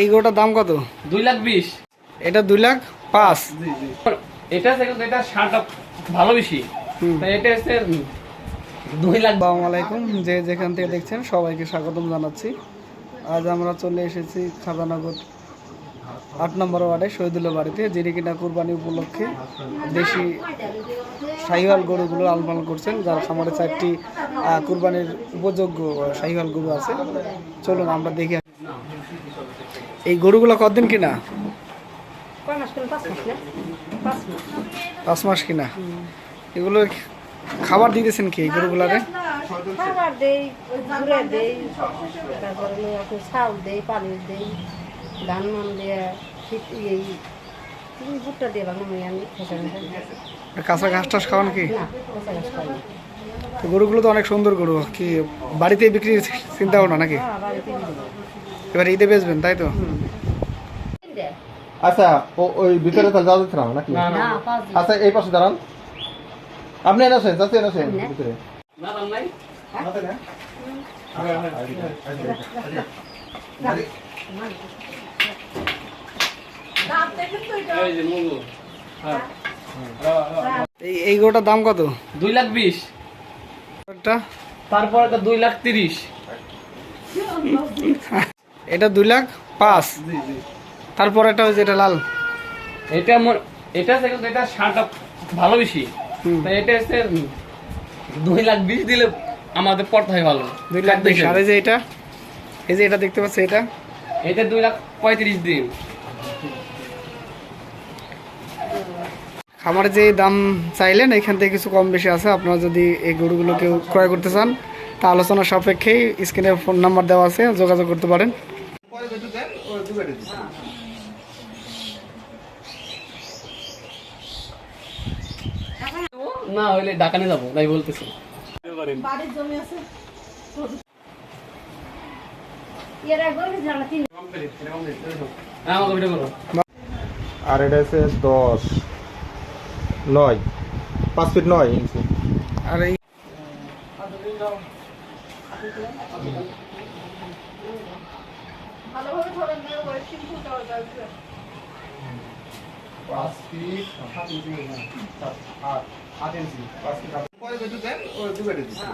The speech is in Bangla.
এই গরুটার দাম কত? দুই লাখ বিশ। এটা দুই লাখ পাঁচ। জি জি। এটা এটা সারটা ভালো বেশি। তাই এটা হচ্ছে দুই লাখ। আসসালামু আলাইকুম। যে যেখান থেকে দেখছেন সবাইকে স্বাগতম জানাচ্ছি। আজ আমরা চলে এসেছি খাজানগর আট নম্বর ওয়ার্ডে শহীদুল্লাহ বাড়িতে যিনি কিনা কুরবানি উপলক্ষে দেশি শাহিওয়াল গরুগুলো আলমাল করছেন যার খামারে চারটি কুরবানির উপযোগ্য শাহিওয়াল গরু আছে। চলুন আমরা দেখি। এই গরুগুলো কতদিন কিনা? পাঁচ মাস কিনা? এগুলো খাবার দিতেছেন কি গরুগুলারে? খাবার দেই ঘুরে দেই তারপরে হলো একটু চাউল দেই পানি দেই ধান মান দিয়ে এই ভুট্টা দিয়ে আমি কাঁচা ঘাস টাস খাওয়ান কি? গরুগুলো তো অনেক সুন্দর গরু কি বাড়িতে বিক্রি চিন্তা ভাবনা নাকি? হ্যাঁ এবার ঈদে বেচবেন তাই তো? আচ্ছা ও- ওই ভিতরে তাহলে যাওয়া যাচ্ছে না নাকি? আচ্ছা এই পাশে দাঁড়ান। আপনি এনে আসেন যাচ্ছি এনে আসেন। না। ভিতরে। না দাম এই যে হ্যাঁ। এই এই দাম কত? দুই লাখ বিশ। একটা? তারপর দুই লাখ তিরিশ। এটা দুই লাখ পাঁচ। তারপর একটা ওই যেটা লাল। এটা এটা এটা সারটা ভালো বেশি। তাই এটা হচ্ছে দুই লাখ বিশ দিলে আমাদের পড়তে ভালো। দুই লাখ বিশ। আর এই যে এটা? এই যে এটা দেখতে পাচ্ছি এটা? এটা দুই লাখ পঁয়ত্রিশ দিন। খামারে যে দাম চাইলেন এখান থেকে কিছু কম বেশি আছে। আপনারা যদি এই গরুগুলো কেউ ক্রয় করতে চান তা আলোচনা সাপেক্ষেই স্ক্রিনে ফোন নাম্বার দেওয়া আছে যোগাযোগ করতে পারেন। না হইলে ডাকানে যাব তাই বলতেছি। হ্যাঁ আমাকে ভিডিও করো আর এটা হচ্ছে দশ নয় পাঁচ ফিট নয় ইঞ্চি। আর এই পাঁচ ফিট সাত ইঞ্চি আট আট ইঞ্চি। পাঁচ ফিট ওই দুটো দেন ওই দু বেডে দিচ্ছি।